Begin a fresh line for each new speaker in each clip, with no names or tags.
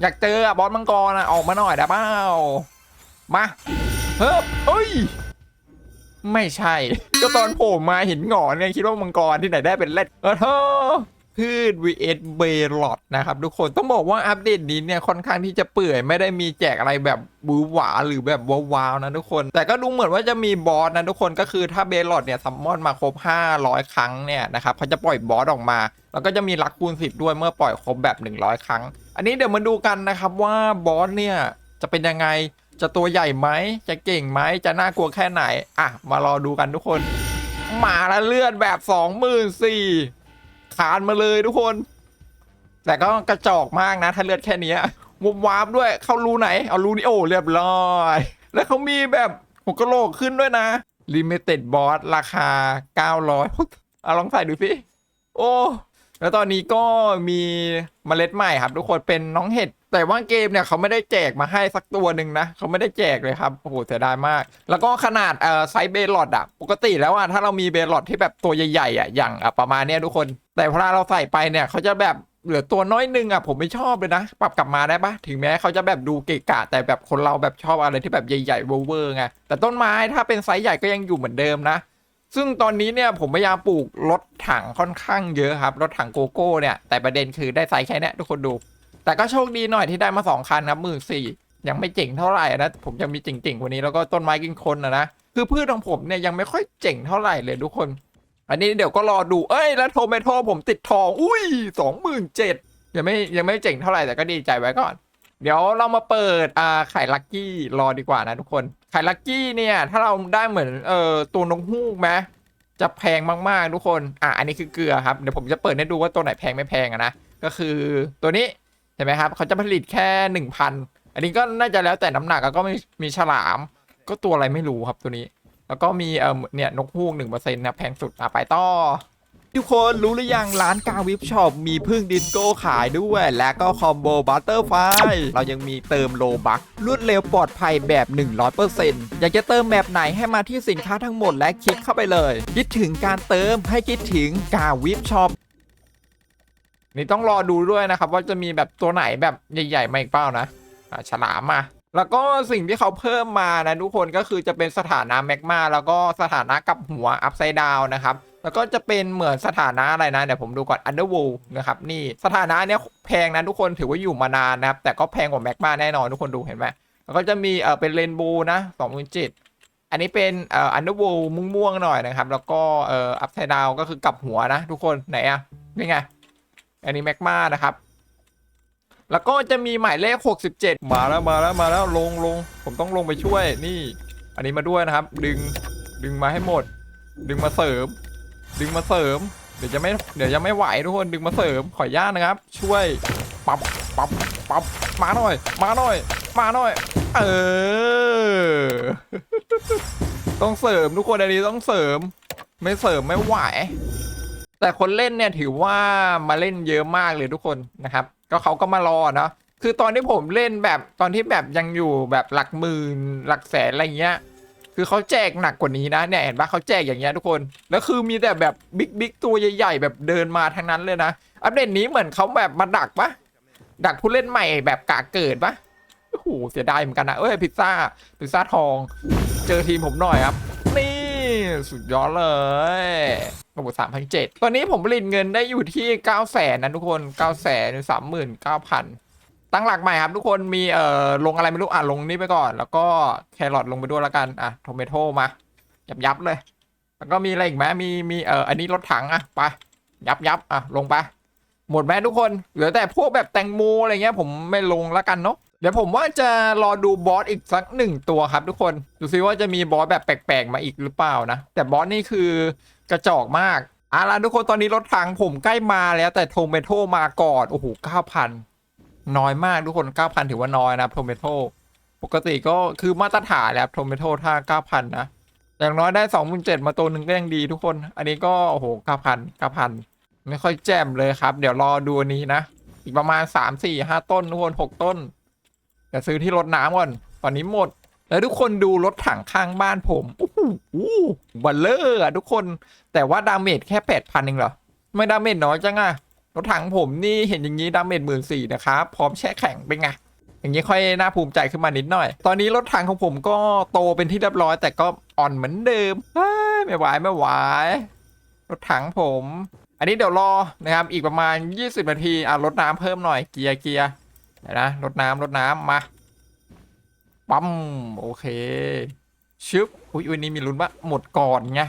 อยากเจออะบอสมังกรอะออกมาหน่อยได้เปล่ามาเฮ้ยเอ้ย ไม่ใช่ ก็ตอนโผล่มาเห็นหงอนไงคิดว่ามังกรที่ไหนได้เป็นเล็ดเออเธอพืช vs เบลอดนะครับทุกคนต้องบอกว่าอัปเดตนี้เนี่ยค่อนข้างที่จะเปื่อยไม่ได้มีแจกอะไรแบบบูหวาหรือแบบว้าวๆนะทุกคน แต่ก็ดูเหมือนว่าจะมีบอสนะทุกคนก็คือถ้าเบลอดเนี่ยซัมมอนมาครบ 500 ครั้งเนี่ยนะครับเขาจะปล่อยบอสออกมา แล้วก็จะมีลักคูณ10 ด้วยเมื่อปล่อยครบแบบ 100 ครั้ง อันนี้เดี๋ยวมาดูกันนะครับว่าบอสเนี่ยจะเป็นยังไงจะตัวใหญ่ไหมจะเก่งไหมจะน่ากลัวแค่ไหน อะ มารอดูกันทุกคน มาแล้วเลือดแบบสองหมื่นสี่ขานมาเลยทุกคน แต่ก็กระจอกมากนะ ถ้าเลือดแค่นี้วุบวาบด้วยเข้ารูไหน เอารูนี้โอ้เรียบร้อย แล้วเขามีแบบหัวกะโหลกขึ้นด้วยนะ Limited Boss ราคา 900เอาลองใส่ดูสิโอ้ แล้วตอนนี้ก็มีเมล็ดใหม่ครับ ทุกคนเป็นน้องเห็ด แต่ว่าเกมเนี่ยเขาไม่ได้แจกมาให้สักตัวหนึ่งนะเขาไม่ได้แจกเลยครับโอ้โหเสียดายมาก แล้วก็ขนาดเอ่อไซส์เบลอดอะปกติแล้วอะถ้าเรามีเบลอดที่แบบตัวใหญ่ๆอะอย่างอะประมาณเนี้ยทุกคน แต่พอเราใส่ไปเนี่ยเขาจะแบบเหลือตัวน้อยหนึงอะผมไม่ชอบเลยนะ ปรับกลับมาได้ปะถึงแม้เขาจะแบบดูเกะกะ แต่แบบคนเราแบบชอบอะไรที่แบบใหญ่ๆเวอร์ไงแต่ต้นไม้ถ้าเป็นไซส์ใหญ่ก็ยังอยู่เหมือนเดิมนะ ซึ่งตอนนี้เนี่ยผมพยายามปลูกรถถังค่อนข้างเยอะครับ รถถังโกโก้เนี่ย แต่ประเด็นคือได้ไซส์แค่นี้ทุกคนดู แต่ก็โชคดีหน่อยที่ได้มาสองคันครับหมื่นสี่ยังไม่เจ๋งเท่าไหร่นะ ผมยังมีเจ๋งๆกว่านี้แล้วก็ต้นไม้กินคนนะนะ คือพืชของผมเนี่ยยังไม่ค่อยเจ๋งเท่าไหร่เลยทุกคน อันนี้เดี๋ยวก็รอดูเอ้ยแล้วโทเมโทผมติดทอง อุ้ยสองหมื่นเจ็ดยังไม่ยังไม่เจ๋งเท่าไหร่แต่ก็ดีใจไว้ก่อน เดี๋ยวเรามาเปิดอ่าไข่ลักกี้รอดีกว่านะทุกคน ไข่ลักกี้เนี่ย ถ้าเราได้เหมือนเอ่อตัวนกฮูกไหมจะแพงมากๆทุกคน อะอันนี้คือเกลือครับเดี๋ยวผมจะเปิดให้ดูว่าตัวไหนแพงไม่แพงอะนะก็คือตัวนี้เห็นไหมครับเขาจะผลิตแค่หนึ่งพันอันนี้ก็น่าจะแล้วแต่น้ำหนักแล้วก็มีมีฉลาม ก็ตัวอะไรไม่รู้ครับตัวนี้ แล้วก็มีเอ่อเนี่ยนกฮูกหนึ่งเปอร์เซ็นต์นะแพงสุดอะไปต่อ ทุกคนรู้หรือยังร้านกาวิปช็อปมีพึ่งดิสโก้ขายด้วย และก็คอมโบบัตเตอร์ไฟเรายังมีเติมโลบักรวดเร็วปลอดภัยแบบ 100%อยากจะเติมแบบไหนให้มาที่สินค้าทั้งหมดและคลิกเข้าไปเลย คิดถึงการเติมให้คิดถึงกาวิปช็อปนี่ต้องรอดูด้วยนะครับ ว่าจะมีแบบตัวไหนแบบใหญ่ๆมาอีกเปล่านะอะฉลามมาแล้วก็สิ่งที่เขาเพิ่มมานะทุกคนก็คือจะเป็นสถานะแมกมาแล้วก็สถานะกับหัวอัพไซด์ดาวนะครับ แล้วก็จะเป็นเหมือนสถานะอะไรนะเดี๋ยวผมดูก่อน Underworld นะครับนี่สถานะเนี้ยแพงนะทุกคนถือว่าอยู่มานานนะครับ แต่ก็แพงกว่าแมกมาแน่นอนทุกคนดูเห็นไหมแล้วก็จะมีเออเป็นเรนโบว์นะสองพันเจ็ดอันนี้เป็นเอ่อ Underworld ม่วงๆหน่อยนะครับ แล้วก็เอ่ออัพไซด์ดาวก็คือกลับหัวนะ ทุกคนไหนอะนี่ไง อันนี้แมกมานะครับ แล้วก็จะมีหมายเลข 67 มาแล้วมาแล้วมาแล้วลงลงผมต้องลงไปช่วยนี่ อันนี้มาด้วยนะครับ ดึงดึงมาให้หมด ดึงมาเสริม ดึงมาเสริม เดี๋ยวจะไม่เดี๋ยวจะไม่ไหวทุกคนดึงมาเสริมขออนุญาตนะครับ ช่วยปั๊บปั๊บปั๊บมาหน่อย มาหน่อย มาหน่อย เออ ต้องเสริมทุกคนอันนี้ต้องเสริม ไม่เสริมไม่ไหว แต่คนเล่นเนี่ยถือว่ามาเล่นเยอะมากเลยทุกคนนะครับ ก็เขาก็มารอเนาะคือตอนที่ผมเล่นแบบตอนที่แบบยังอยู่แบบหลักหมื่นหลักแสนอะไรเงี้ย คือเขาแจกหนักกว่านี้นะเนี่ยเห็นปะเขาแจกอย่างเงี้ยทุกคน แล้วคือมีแต่แบบบิ๊กบิ๊กตัวใหญ่ ๆ แบบเดินมาทั้งนั้นเลยนะ อัปเดตนี้เหมือนเขาแบบมาดักปะดักผู้เล่นใหม่แบบกาเกิดปะโอ้โหเสียดายเหมือนกันนะเอ้ยพิซซ่าพิซซ่าทอง เจอทีมผมหน่อยครับ นี่สุดยอดเลยระบอกสามพันเจ็ดตอนนี้ผมผลิตเงินได้อยู่ที่เก้าแสนนะทุกคนเก้าแสนสามหมื่นเก้าพัน ตั้งหลักใหม่ครับทุกคนมีเอ่อลงอะไรไม่รู้อะลงนี่ไปก่อน แล้วก็แครอทลงไปด้วยแล้วกันอะโทเมโตมายับยับเลย แล้วก็มีอะไรอีกไหมมีมีเอ่ออันนี้รถถังอะไปยับยับอะลงไปหมดไหมทุกคนเหลือแต่พวกแบบแตงโมอะไรเงี้ยผมไม่ลงแล้วกันเนาะเดี๋ยวผมว่าจะรอดูบอสอีกสักหนึ่งตัวครับทุกคนดูซิว่าจะมีบอสแบบแปลกๆมาอีกหรือเปล่านะแต่บอสนี่คือกระจอกมากเอาล่ะทุกคนตอนนี้รถถังผมใกล้มาแล้วแต่โทเมโตมาก่อนโอ้โหเก้าพัน น้อยมากทุกคน9,000 ถือว่าน้อยนะโทเมโตปกติก็คือมาตรฐานแล้วโทเมโตถ้า9,000 นะ อย่างน้อยได้27มาตัวหนึ่งก็ยังดีทุกคน อันนี้ก็ โอ้โห9,000 9,000 ไม่ค่อยแจ่มเลยครับ เดี๋ยวรอดูอันนี้นะ อีกประมาณ 3 4 5 ต้นทุกคน 6 ต้นเดี๋ยวซื้อที่รถน้ำก่อน ตอนนี้หมด แล้วทุกคนดูรถถังข้างบ้านผมโอ้โหบัลเลอร์อะทุกคน แต่ว่าดาเมจแค่8,000เองเหรอ ไม่ดาเมจน้อยจังอะ รถถังผมนี่เห็นอย่างนี้ดาเมจหมื่นสี่นะครับ พร้อมแช่แข็งเป็นไงอย่างนี้ค่อยน่าภูมิใจขึ้นมานิดหน่อย ตอนนี้รถถังของผมก็โตเป็นที่เรียบร้อย แต่ก็อ่อนเหมือนเดิมไม่ไหวไม่ไหวรถถังผม อันนี้เดี๋ยวรอนะครับ อีกประมาณ 20 นาทีอะรดน้ำเพิ่มหน่อยเกียร์เกียร์นะรดน้ำรดน้ำมาปั๊มโอเคชึบอุ้ยวันนี้มีลุ้นว่าหมดก่อนไง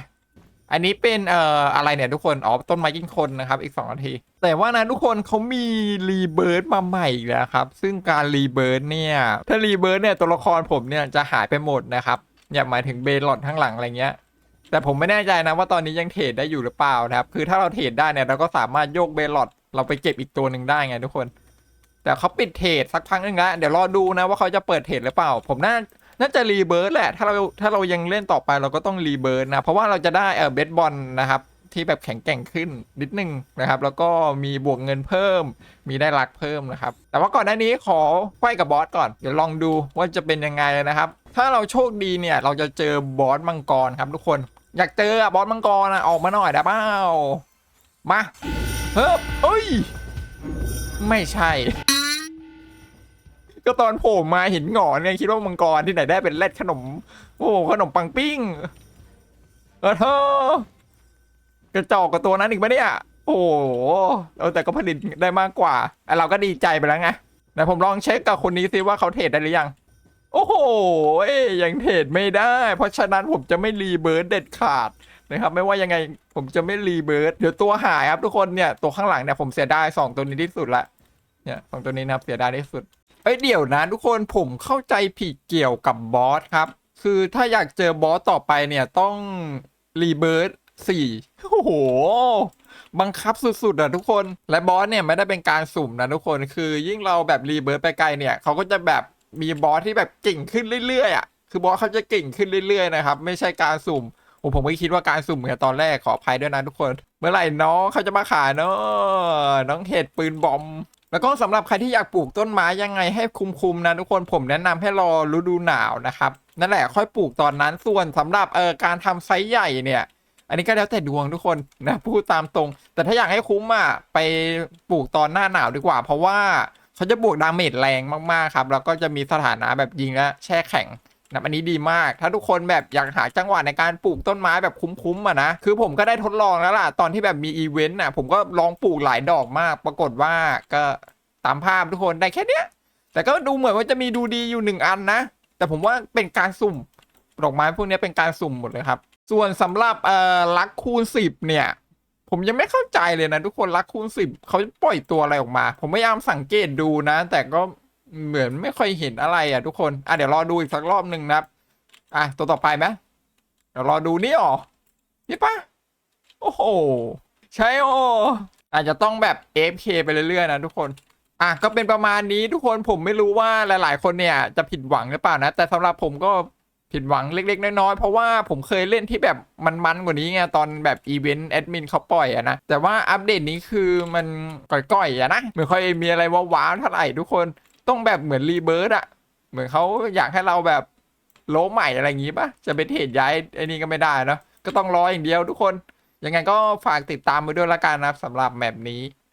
อันนี้เป็นเอ่ออะไรเนี่ยทุกคน อ๋อ ต้นไม้ยิงคนนะครับอีก 2 นาที แต่ว่านะทุกคนเขามีรีเบิร์ดมาใหม่อีกแล้วครับ ซึ่งการรีเบิร์ดเนี่ย ถ้ารีเบิร์ดเนี่ยตัวละครผมเนี่ยจะหายไปหมดนะครับอย่าหมายถึงเบลลอดข้างหลังอะไรเงี้ย แต่ผมไม่แน่ใจนะว่าตอนนี้ยังเทรดได้อยู่หรือเปล่านะครับ คือถ้าเราเทรดได้เนี่ยเราก็สามารถโยกเบลลอดเราไปเก็บอีกตัวหนึ่งได้ไงทุกคน แต่เขาปิดเทรดสักพักหนึงแล้วเดี๋ยวรอดูนะว่าเขาจะเปิดเทรดหรือเปล่า ผมน่า น่าจะรีเบิร์ดแหละ ถ้าเราถ้าเรายังเล่นต่อไปเราก็ต้องรีเบิร์ดนะ เพราะว่าเราจะได้เออเบสบอลนะครับ ที่แบบแข็งแกร่งขึ้นนิดนึงนะครับ แล้วก็มีบวกเงินเพิ่ม มีได้รักเพิ่มนะครับ แต่ว่าก่อนหน้านี้ขอไฟกับบอสก่อน เดี๋ยวลองดูว่าจะเป็นยังไงนะครับ ถ้าเราโชคดีเนี่ยเราจะเจอบอสมังกรครับทุกคน อยากเจอบอสมังกรอะออกมาหน่อยได้เปล่ามาเฮ้ยไม่ใช่ ก็ตอนโผล่มาเห็นหงอนไงคิดว่ามังกรที่ไหนได้เป็นแรดขนม โอ้ขนมปังปิ้งเออเธอกระจอกกับตัวนั้นอีกไหมเนี่ย โอ้โหเออแต่ก็ผลิตได้มากกว่าอะเราก็ดีใจไปแล้วไงแต่ผมลองเช็คกับคนนี้ซิว่าเขาเทรดได้หรือยัง โอ้โหเอ้ยังเทรดไม่ได้ เพราะฉะนั้นผมจะไม่รีเบิร์ดเด็ดขาดนะครับไม่ว่ายังไงผมจะไม่รีเบิร์ดเดี๋ยวตัวหายครับทุกคนเนี่ยตัวข้างหลังเนี่ยผมเสียดายสองตัวนี้ที่สุดละเนี่ยสองตัวนี้นะครับเสียดายที่สุด เอ้ยเดี๋ยวนะทุกคนผมเข้าใจผิดเกี่ยวกับบอสครับ คือถ้าอยากเจอบอสต่อไปเนี่ยต้องรีเบิร์ดสี่โอ้โห บังคับสุดๆอะทุกคน และบอสเนี่ยไม่ได้เป็นการสุ่มนะทุกคนคือยิ่งเราแบบรีเบิร์ดไปไกลเนี่ยเขาก็จะแบบมีบอสที่แบบเก่งขึ้นเรื่อยๆอะคือบอสเขาจะเก่งขึ้นเรื่อยๆนะครับไม่ใช่การสุ่มโอ้ผมไม่คิดว่าการสุ่มเหมือนตอนแรกขออภัยด้วยนะทุกคน เมื่อไหร่น้องเขาจะมาขายเนาะน้องเห็ดปืนบอม แล้วก็สำหรับใครที่อยากปลูกต้นไม้ยังไงให้คุมๆนะทุกคนผมแนะนำให้รอฤดูหนาวนะครับนั่นแหละค่อยปลูกตอนนั้นส่วนสำหรับเออการทำไซส์ใหญ่เนี่ย อันนี้ก็แล้วแต่ดวงทุกคนนะพูดตามตรง แต่ถ้าอยากให้คุ้มอะไปปลูกตอนหน้าหนาวดีกว่า เพราะว่าเขาจะบวกดาเมจแรงมากๆครับแล้วก็จะมีสถานะแบบยิงและแช่แข็ง นะอันนี้ดีมาก ถ้าทุกคนแบบอยากหาจังหวะในการปลูกต้นไม้แบบคุ้มๆอะนะ คือผมก็ได้ทดลองแล้วล่ะ ตอนที่แบบมีอีเวนต์อะ ผมก็ลองปลูกหลายดอกมาก ปรากฏว่าก็ตามภาพทุกคนได้แค่เนี้ย แต่ก็ดูเหมือนว่าจะมีดูดีอยู่หนึ่งอันนะ แต่ผมว่าเป็นการสุ่ม ดอกไม้พวกนี้เป็นการสุ่มหมดเลยครับ ส่วนสำหรับเอ่อลักคูณสิบเนี่ย ผมยังไม่เข้าใจเลยนะทุกคนลักคูณสิบเขาปล่อยตัวอะไรออกมา ผมพยายามสังเกตดูนะ แต่ก็ เหมือนไม่ค่อยเห็นอะไรอะทุกคน อะเดี๋ยวรอดูอีกสักรอบหนึ่งนะครับ อะตัวต่อไปไหมเดี๋ยวรอดูนี่หรอ นี่ปะโอ้โห ใช่โออาจจะต้องแบบ AFK ไปเรื่อยๆนะทุกคน อะก็เป็นประมาณนี้ทุกคนผมไม่รู้ว่าหลาย ๆ คนเนี่ย จะผิดหวังหรือเปล่านะ แต่สำหรับผมก็ผิดหวังเล็ก ๆ น้อย ๆ เพราะว่าผมเคยเล่นที่แบบมันๆกว่านี้ไงตอนแบบอีเวนต์แอดมินเขาปล่อยอะนะ แต่ว่าอัปเดตนี้คือมันก่อยๆอะนะ ไม่ค่อยมีอะไรว้าวๆเท่าไหร่ทุกคน ต้องแบบเหมือนรีเบิร์ดอะเหมือนเขาอยากให้เราแบบโลใหม่อะไรอย่างงี้ปะจะไปเทรดย้ายไอ้นี่ก็ไม่ได้เนาะก็ต้องรออย่างเดียวทุกคน ยังไงก็ฝากติดตามไปด้วยละกันนะครับสำหรับแมปนี้